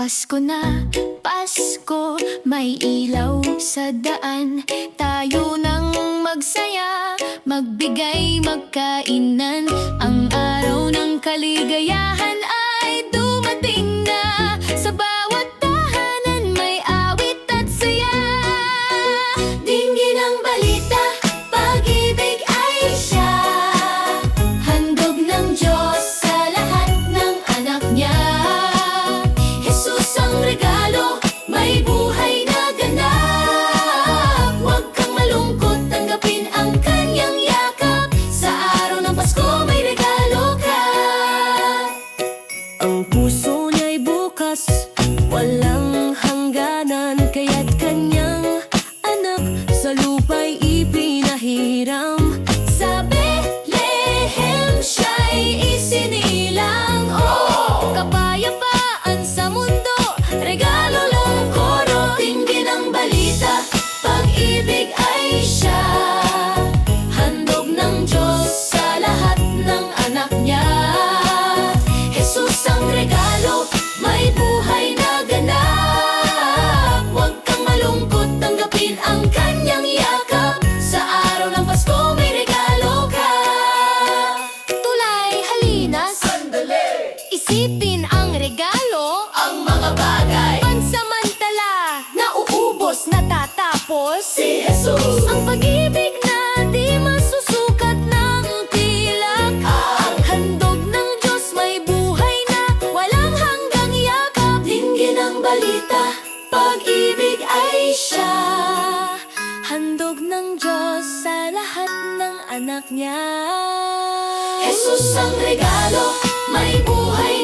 Pasko na, Pasko, may ilaw sa daan. Tayo nang magsaya, magbigay, magkainan. Ang araw ng kaligayahan ang regalo, may buhay na ganap. Huwag kang malungkot, tanggapin ang kanyang yakap. Sa araw ng Pasko may regalo ka. Ang puso niya'y bukas Isipin ang regalo. Ang mga bagay. Pansamantala. Nauubos, natatapos. Si Jesus. Ang pag-ibig na di masusukat ng pilak Ang handog ng Diyos may buhay na Walang hanggang yakap. Dinggin ang balita Pag-ibig ay siya. Handog ng Diyos sa lahat ng anak niya. Jesus ang regalo May buhay